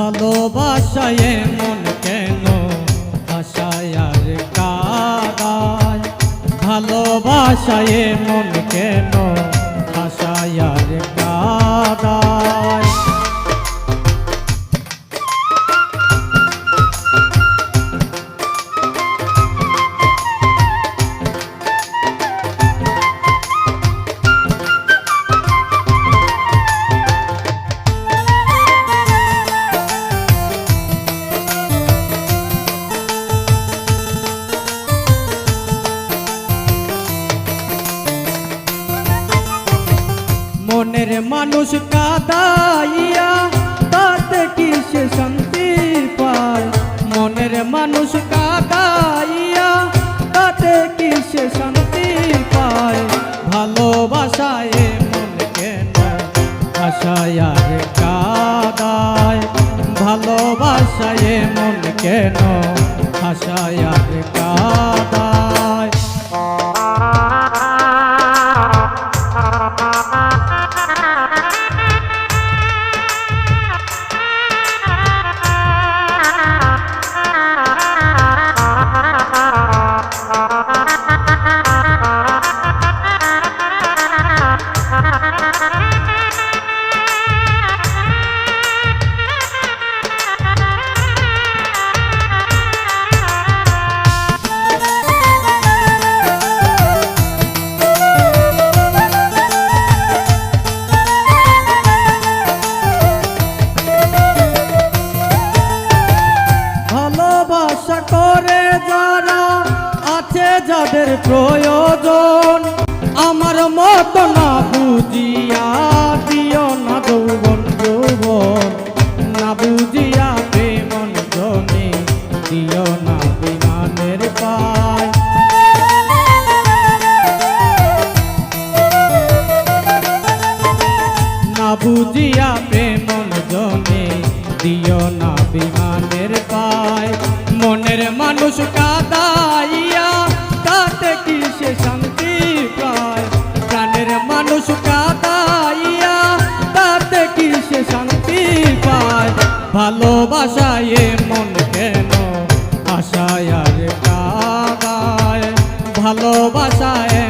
ভালোবাসায় মন কেন? আশায় আর কাদায়। ভালোবাসায় মন কেন? সে শান্তি পায় ভালোবাসায় মন কেন আশায় কাদায় ভালোবাসায় মন কেন যাদের প্রয়োজন। মন কেন ভালোবাসায়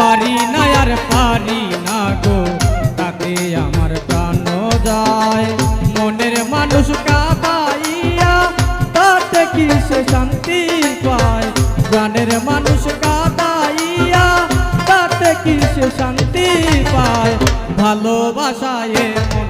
পারি না আর পারি না গো। তাতে আমার প্রাণ যায়। মনের মানুষ কাবাইয়া তাতে কি সে শান্তি পায়? প্রাণের মানুষ কাবাইয়া তাতে কি সে শান্তি পায়? ভালোবাসায় মন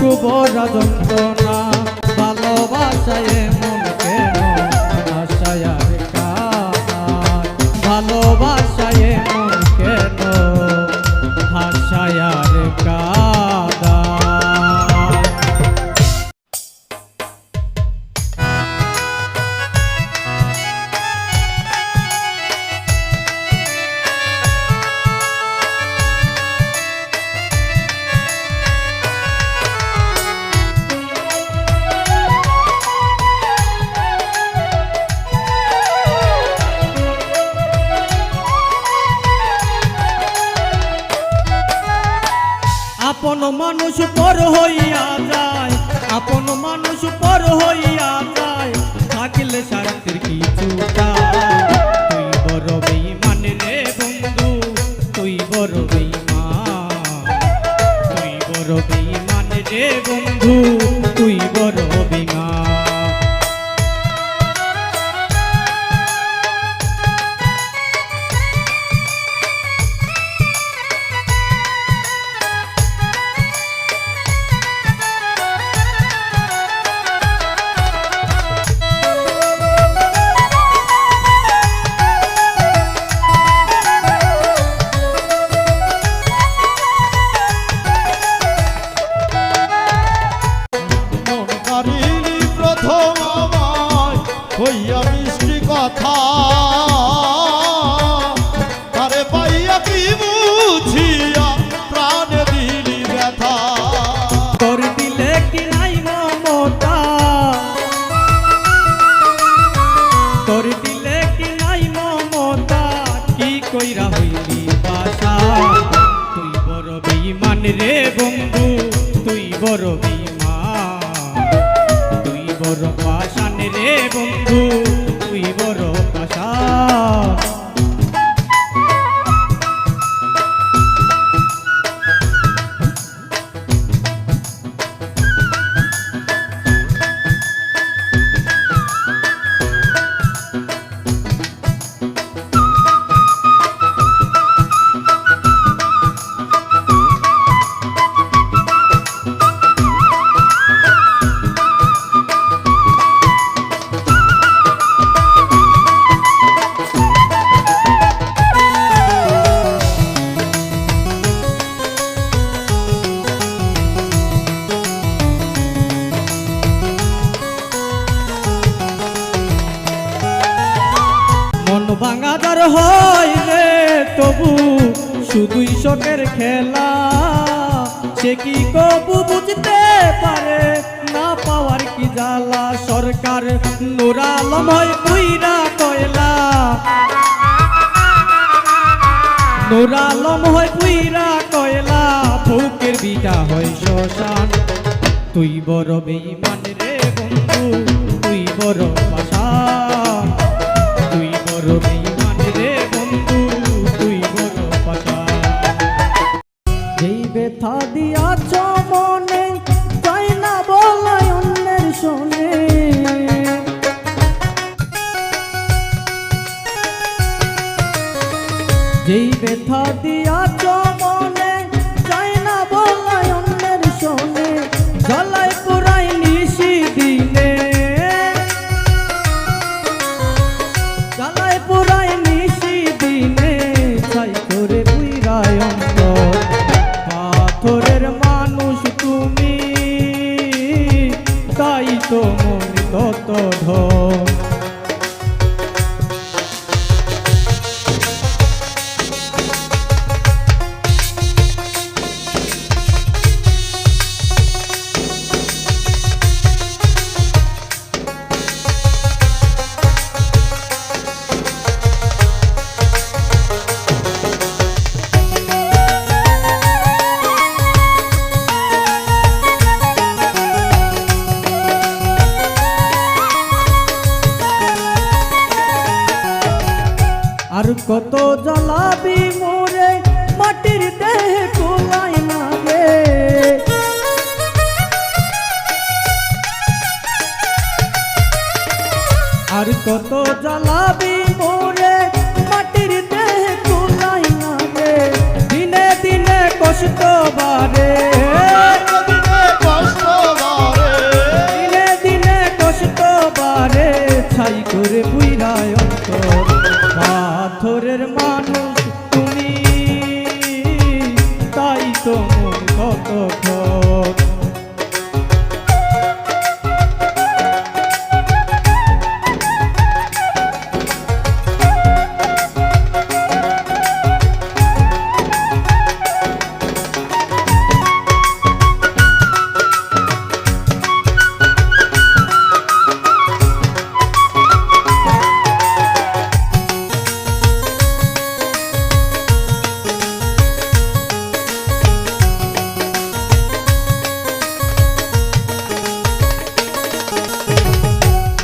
ভরা যন্ত্রণা ভালোবাসায় মানুষ পর হইয়া যায় আপন মানুষ পর হইয়া যায়। থাকলে শান্তির কিছু বন্ধু তুই বাসা। তুই বড় রে বন্ধু তুই বড় বেইমান তুই বড় পাশান বন্ধু তুই বড় ভাঙাদার হয় রে তবু শুধুই শখের খেলা। সে কি কবু বুঝতে পারে? না পাওয়ার কি জ্বালা? সরকার নুরালম হয় পুইরা কয়লা। নুরালম হয় পুইরা কয়লা। বুকের বিটা হয় শ্মশান। তুই বড় বেইমান রে বন্ধু, তুই বড় পাশান যেই ব্যথা দিয়াছ মনে চাই না বলাই অন্যের শোনে জ্বালায় পুরাই নিশি দিনে। জ্বালায় পুরাই নিশি দিনে, চাই করে অন্তর। পাথরের মানুষ তুমি, তাই তো মন তত ধর। কত জ্বালাবি মোরে মাটির দেহে কোলাই না রে আর কত জ্বালাবি মোরে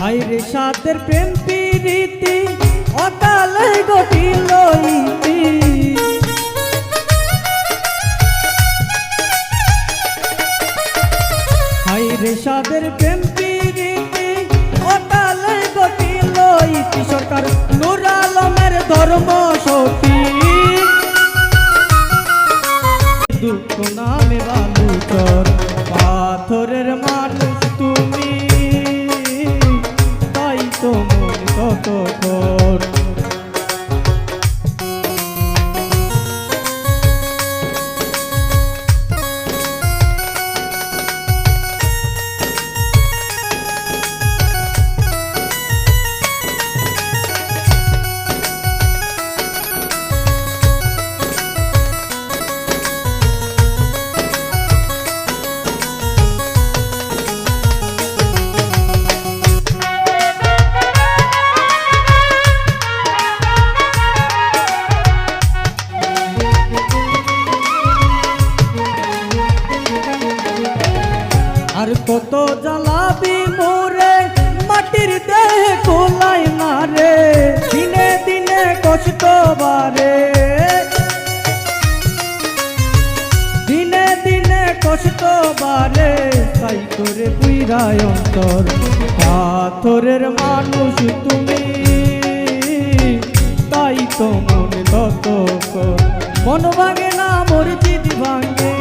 হাইরে সাদের প্রেম প্রীতি, অকালে গটিল ইতি। হাইরে সাদের প্রেম প্রীতি, অকালে গটিল ইতি। সরকার নুর আলমের ধর্ম সতী। দুঃখ নামে বালুচর, পাথরের মানুষ তুমি মন তাই করে বুইরায় অন্তর। পাথরের মানুষ তুমি। তাই তো মনে তত মন ভাঙে না, মোর দিদি ভাঙে।